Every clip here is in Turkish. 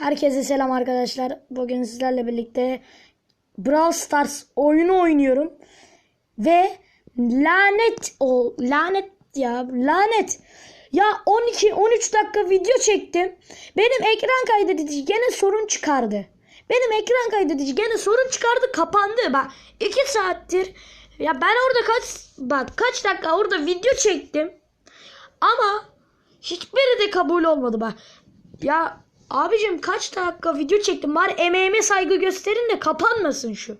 Herkese selam arkadaşlar. Bugün sizlerle birlikte Brawl Stars oyunu oynuyorum. Ve lanet o lanet ya lanet. Ya 12 13 dakika video çektim. Benim ekran kaydedici gene sorun çıkardı. Benim ekran kaydedici gene sorun çıkardı kapandı. Bak 2 saattir ya ben orada kaç bak kaç dakika orada video çektim. Ama hiçbiri de kabul olmadı bak. Ya abicim kaç dakika video çektim. Bari emeğime saygı gösterin de kapanmasın şu.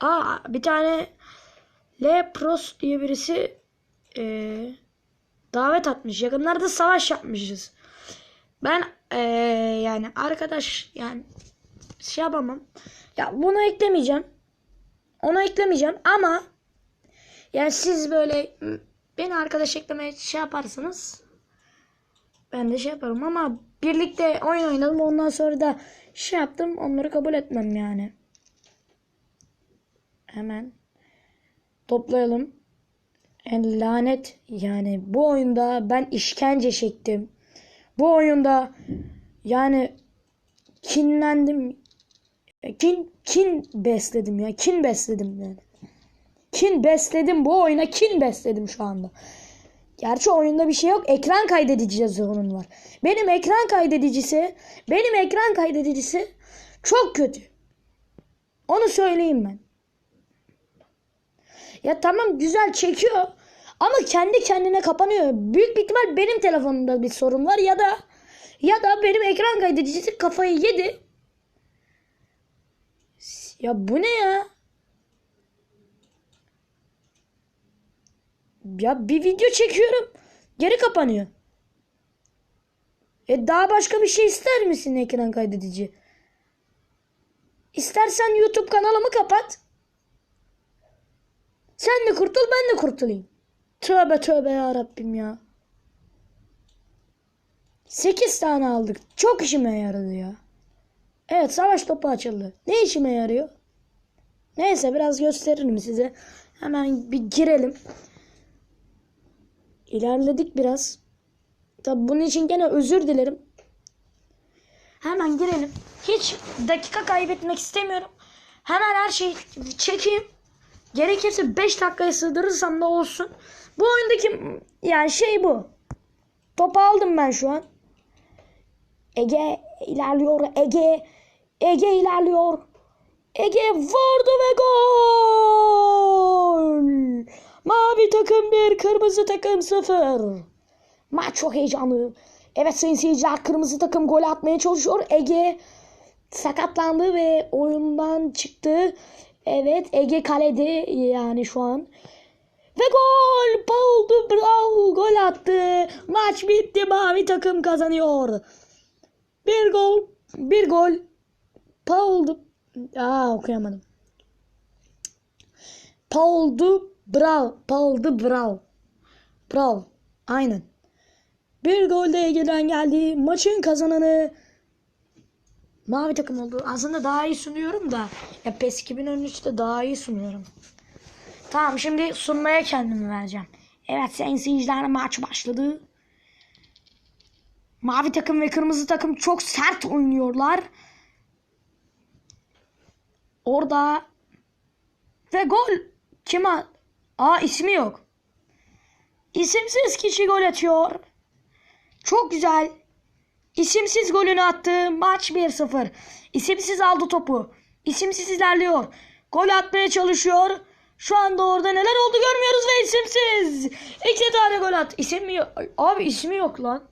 Aa bir tane L Pros diye birisi eee, davet atmış. Yakınlarda savaş yapmışız. Ben eee, yani arkadaş yani şey yapamam. Ya bunu eklemeyeceğim. Onu eklemeyeceğim ama yani siz böyle beni arkadaş eklemeye şey yaparsanız ben de şey yaparım ama birlikte oyun oynadım ondan sonra da şey yaptım onları kabul etmem yani. Hemen toplayalım. En lanet yani bu oyunda ben işkence çektim. Bu oyunda yani kinlendim. Kin kin besledim ya. Kin besledim yani. Kin besledim bu oyuna kin besledim şu anda. Gerçi oyunda bir şey yok. Ekran kaydedici sorun var. Benim ekran kaydedicisi, benim ekran kaydedicisi çok kötü. Onu söyleyeyim ben. Ya tamam güzel çekiyor ama kendi kendine kapanıyor. Büyük bir ihtimal benim telefonumda bir sorun var ya da ya da benim ekran kaydedicisi kafayı yedi. Ya bu ne ya? Ya bir video çekiyorum. Geri kapanıyor. E daha başka bir şey ister misin ekran kaydedici? İstersen YouTube kanalımı kapat. Sen de kurtul ben de kurtulayım. Tövbe tövbe ya ya. 8 tane aldık. Çok işime yaradı ya. Evet savaş topu açıldı. Ne işime yarıyor? Neyse biraz gösteririm size. Hemen bir girelim. İlerledik biraz. Tabi bunun için gene özür dilerim. Hemen girelim. Hiç dakika kaybetmek istemiyorum. Hemen her şeyi çekeyim. Gerekirse 5 dakikaya sığdırırsam da olsun. Bu oyundaki yani şey bu. Topu aldım ben şu an. Ege ilerliyor. Ege. Ege ilerliyor. Ege vurdu ve gol. Mavi takım 1, kırmızı takım 0. Maç çok heyecanlı. Evet sayın seyirciler kırmızı takım gol atmaya çalışıyor. Ege sakatlandı ve oyundan çıktı. Evet Ege kalede yani şu an. Ve gol! Paul Dubrau gol attı. Maç bitti. Mavi takım kazanıyor. Bir gol. Bir gol. Paul. Aa okuyamadım. Paul Dubrau. Paul Dubrau. Bravo. Aynen. Bir gol de Ege'den geldi. Maçın kazananı Mavi takım oldu. Aslında daha iyi sunuyorum da. Ya PES 2013'te daha iyi sunuyorum. Tamam şimdi sunmaya kendimi vereceğim. Evet sayın seyirciler maç başladı. Mavi takım ve kırmızı takım çok sert oynuyorlar. Orada ve gol kime? Aa ismi yok. İsimsiz kişi gol atıyor. Çok güzel. İsimsiz golünü attı. Maç 1-0. İsimsiz aldı topu. İsimsiz ilerliyor. Gol atmaya çalışıyor. Şu anda orada neler oldu görmüyoruz ve isimsiz. İki tane gol at. İsim mi yok? Abi ismi yok lan.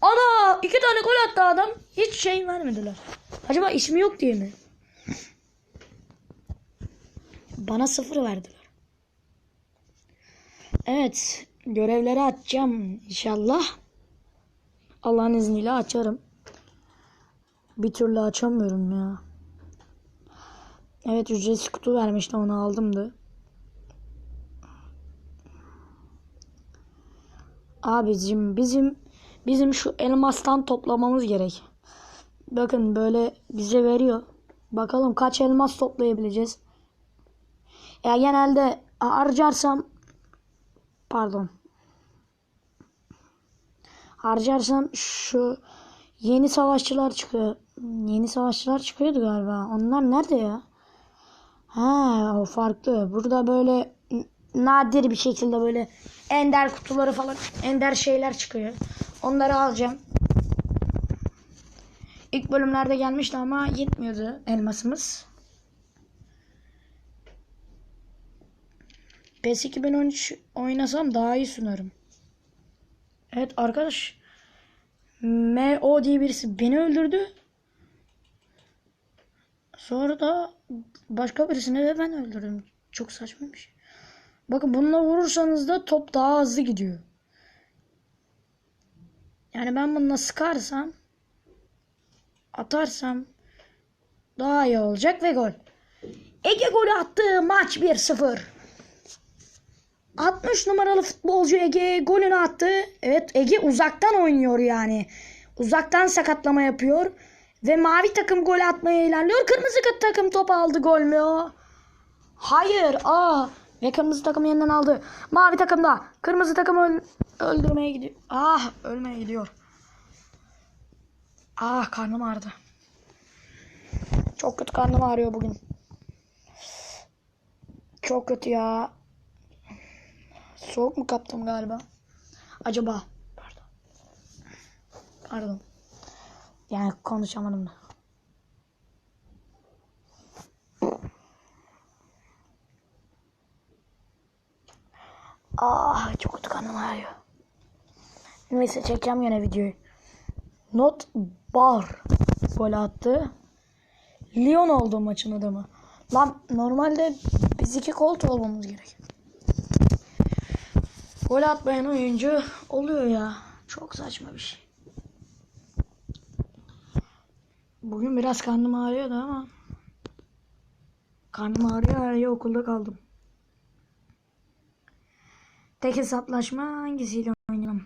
Ana iki tane gol attı adam. Hiç şey vermediler. Acaba ismi yok diye mi? Bana sıfır verdiler. Evet. Görevleri açacağım inşallah. Allah'ın izniyle açarım. Bir türlü açamıyorum ya. Evet ücretsiz kutu vermişti onu aldımdı. Abicim bizim bizim şu elmastan toplamamız gerek. Bakın böyle bize veriyor. Bakalım kaç elmas toplayabileceğiz. Ya genelde harcarsam pardon harcarsam şu Yeni savaşçılar çıkıyor. Yeni savaşçılar çıkıyordu galiba. Onlar nerede ya? Ha, o farklı. Burada böyle nadir bir şekilde böyle ender kutuları falan, ender şeyler çıkıyor. Onları alacağım. İlk bölümlerde gelmişti ama yetmiyordu elmasımız. PES 2013 oynasam daha iyi sunarım. Evet arkadaş. M.O. diye birisi beni öldürdü. Sonra da başka birisine de ben öldürdüm. Çok saçmaymış. Bakın bununla vurursanız da top daha hızlı gidiyor. Yani ben bununla sıkarsam atarsam daha iyi olacak ve gol. Ege golü attı. Maç 1-0. 60 numaralı futbolcu Ege golünü attı. Evet Ege uzaktan oynuyor yani. Uzaktan sakatlama yapıyor. Ve mavi takım gol atmaya ilerliyor. Kırmızı takım top aldı gol mü? Hayır. Aa. Ve kırmızı takım yeniden aldı. Mavi takımda. Kırmızı takım öl- öldürmeye gidiyor. Ah ölmeye gidiyor. Ah karnım ağrıdı. Çok kötü karnım ağrıyor bugün. Çok kötü ya. Soğuk mu kaptım galiba? Acaba? Pardon. Pardon. Yani konuşamadım da. Ah çok kötü karnım ağrıyor. Neyse çekeceğim yine videoyu. Not Bar gol attı. Lyon oldu maçın adamı. Lan normalde biz iki kolt olmamız gerek. Gol atmayan oyuncu oluyor ya. Çok saçma bir şey. Bugün biraz karnım ağrıyordu ama karnım ağrıyor ağrıyor okulda kaldım. Tek hesaplaşma hangisiyle oynayalım?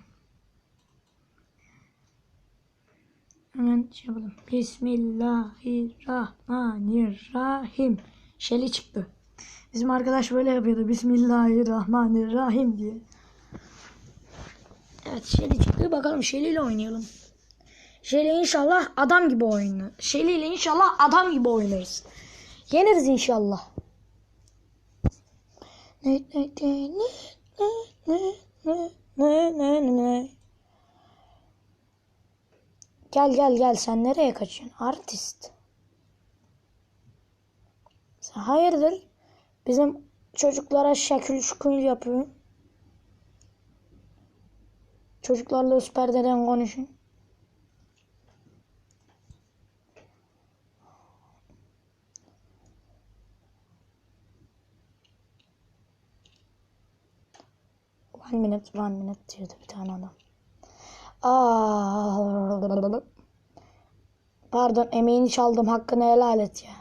Hemen şey yapalım. Bismillahirrahmanirrahim. Şeli çıktı. Bizim arkadaş böyle yapıyordu. Bismillahirrahmanirrahim diye. Evet Şeli çıktı. Bakalım Şeli ile oynayalım. Şeli inşallah adam gibi oynar. Şeli ile inşallah adam gibi oynarız. Yeniriz inşallah. Ne ne ne ne ne ne ne ne ne Gel gel gel sen nereye kaçıyorsun artist? Sen hayırdır? Bizim çocuklara şekil şukul yapıyorsun. Çocuklarla üst perdeden konuşun. One minute, one minute diyordu bir tane adam. Aa, pardon emeğini çaldım hakkını helal et ya.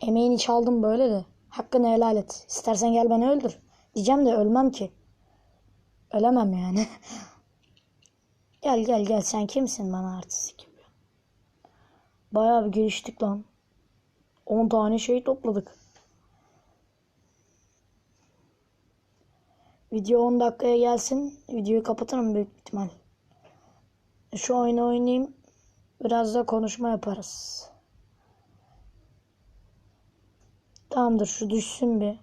Emeğini çaldım böyle de hakkını helal et. İstersen gel beni öldür. Diyeceğim de ölmem ki. Ölemem yani. gel gel gel sen kimsin bana artistik yapıyorsun. Bayağı bir geliştik lan. 10 tane şey topladık. Video 10 dakikaya gelsin. Videoyu kapatırım büyük ihtimal. Şu oyunu oynayayım. Biraz da konuşma yaparız. Tamamdır şu düşsün bir.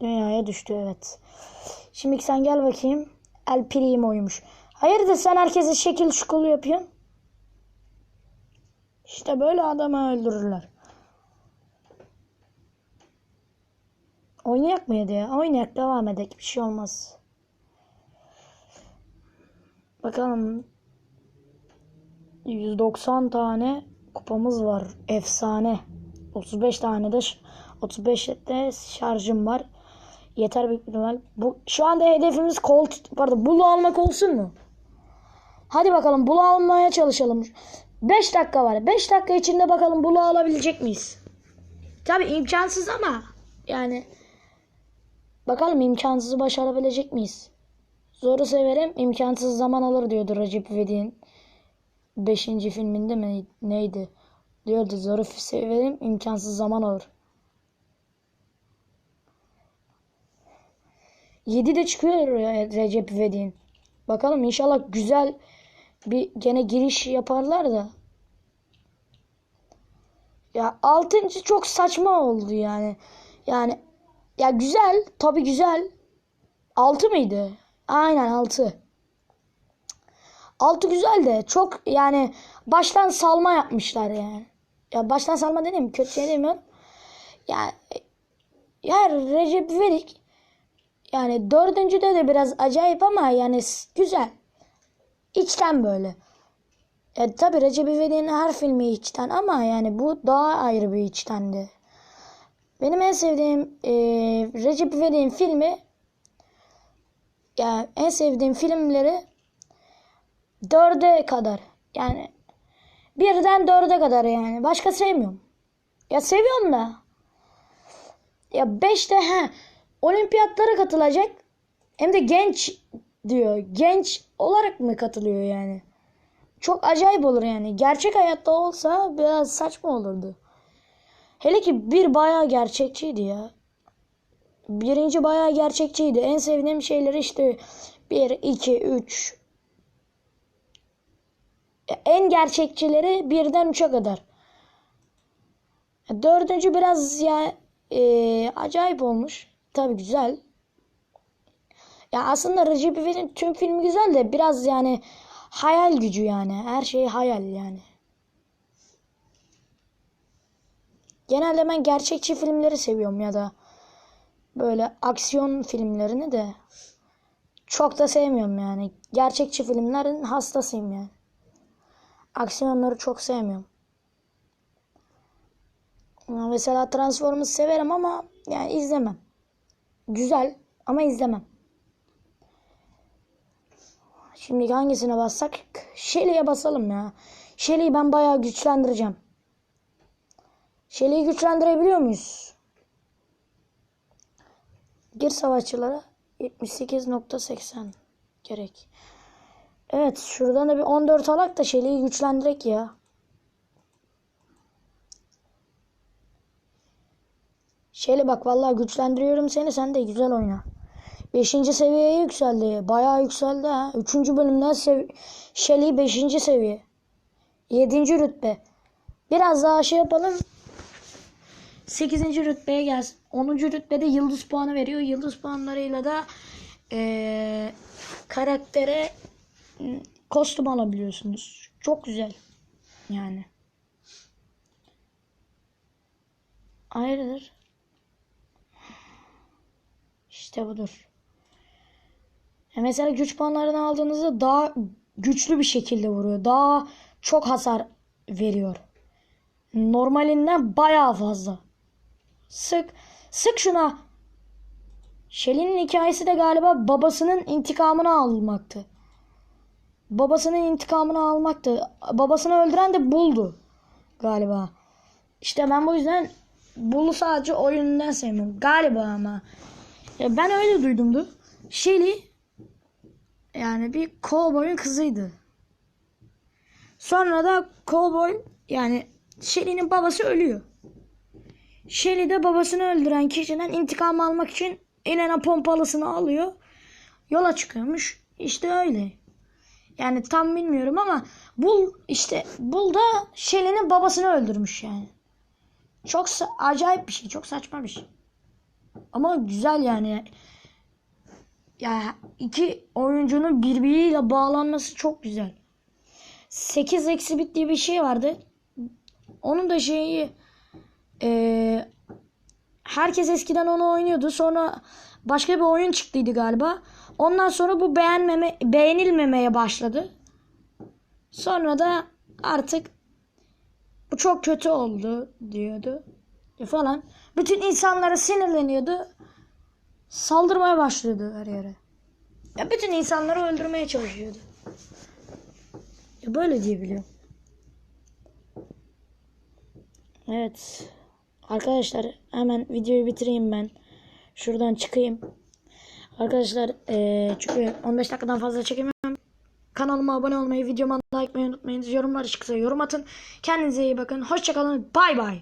Dünyaya düştü evet. Şimdi sen gel bakayım. El Primo'ymuş. Hayırdır sen herkese şekil şukul yapıyorsun? İşte böyle adamı öldürürler. Oynayak mıydı ya? Oynayak devam edek. Bir şey olmaz. Bakalım. 190 tane kupamız var. Efsane. 35 tane de 35 de şarjım var. Yeter büyük ihtimal. Bu şu anda hedefimiz kolt pardon bulu almak olsun mu? Hadi bakalım bulu almaya çalışalım. 5 dakika var. 5 dakika içinde bakalım bulu alabilecek miyiz? Tabii imkansız ama yani Bakalım imkansızı başarabilecek miyiz? Zoru severim, imkansız zaman alır diyordu Recep İvedik'in 5. filminde mi neydi? Diyordu zoru severim, imkansız zaman alır. 7 de çıkıyor Recep İvedik'in. Bakalım inşallah güzel bir gene giriş yaparlar da. Ya altıncı çok saçma oldu yani. Yani ya güzel tabi güzel. Altı mıydı? Aynen altı. Altı güzel de çok yani baştan salma yapmışlar yani. Ya baştan salma dedim kötü şey demiyorum. Ya ya Recep İvedik yani dördüncüde de biraz acayip ama yani güzel. İçten böyle. Ya tabi Recep İvedik'in her filmi içten ama yani bu daha ayrı bir içtendi. Benim en sevdiğim e, Recep İvedik'in filmi ya en sevdiğim filmleri dörde kadar. Yani birden dörde kadar yani. Başka sevmiyorum. Ya seviyorum da. Ya beşte he olimpiyatlara katılacak. Hem de genç diyor. Genç olarak mı katılıyor yani? Çok acayip olur yani. Gerçek hayatta olsa biraz saçma olurdu. Hele ki bir bayağı gerçekçiydi ya. Birinci bayağı gerçekçiydi. En sevdiğim şeyleri işte 1, 2, 3. En gerçekçileri birden 3'e kadar. Dördüncü biraz ya e, acayip olmuş. Tabi güzel. Ya aslında Recep İvedik'in tüm filmi güzel de biraz yani hayal gücü yani. Her şey hayal yani. Genelde ben gerçekçi filmleri seviyorum ya da böyle aksiyon filmlerini de çok da sevmiyorum yani. Gerçekçi filmlerin hastasıyım yani. Aksiyonları çok sevmiyorum. Mesela Transformers severim ama yani izlemem. Güzel ama izlemem. Şimdi hangisine bassak? Shelly'e basalım ya. Shelly'yi ben bayağı güçlendireceğim. Shelly'yi güçlendirebiliyor muyuz? Gir savaşçılara 78.80 gerek. Evet şuradan da bir 14 alak da Shelly'yi güçlendirek ya. Shelly bak vallahi güçlendiriyorum seni sen de güzel oyna. 5. seviyeye yükseldi. Bayağı yükseldi ha. 3. bölümden sev Shelly 5. seviye. 7. rütbe. Biraz daha şey yapalım. 8. rütbeye gelsin. 10. rütbede yıldız puanı veriyor. Yıldız puanlarıyla da eee, karaktere kostüm alabiliyorsunuz. Çok güzel. Yani. Ayrıdır. İşte budur. Ya mesela güç puanlarını aldığınızda daha güçlü bir şekilde vuruyor. Daha çok hasar veriyor. Normalinden bayağı fazla. Sık. Sık şuna. Shelly'nin hikayesi de galiba babasının intikamını almaktı. Babasının intikamını almaktı. Babasını öldüren de Bull'du galiba. İşte ben bu yüzden Bull'u sadece oyunundan sevmiyorum. Galiba ama. Ya ben öyle duydumdu. Shelly yani bir kovboyun kızıydı. Sonra da kovboy yani Shelly'nin babası ölüyor. Shelly de babasını öldüren kişiden intikam almak için eline pompalısını alıyor. Yola çıkıyormuş. İşte öyle. Yani tam bilmiyorum ama Bull işte Bull da Shelly'nin babasını öldürmüş yani. Çok acayip bir şey. Çok saçma bir şey. Ama güzel yani. Ya iki oyuncunun birbiriyle bağlanması çok güzel. 8 eksi diye bir şey vardı. Onun da şeyi eee, herkes eskiden onu oynuyordu. Sonra başka bir oyun çıktıydı galiba. Ondan sonra bu beğenmeme beğenilmemeye başladı. Sonra da artık bu çok kötü oldu diyordu falan. Bütün insanlara sinirleniyordu. Saldırmaya başlıyordu her yere. Ya bütün insanları öldürmeye çalışıyordu. Ya böyle diyebiliyorum. Evet. Arkadaşlar hemen videoyu bitireyim ben. Şuradan çıkayım. Arkadaşlar eee, çünkü 15 dakikadan fazla çekemiyorum. Kanalıma abone olmayı, videoma like etmeyi unutmayın. Yorumlar çıksa yorum atın. Kendinize iyi bakın. Hoşçakalın. Bay bay.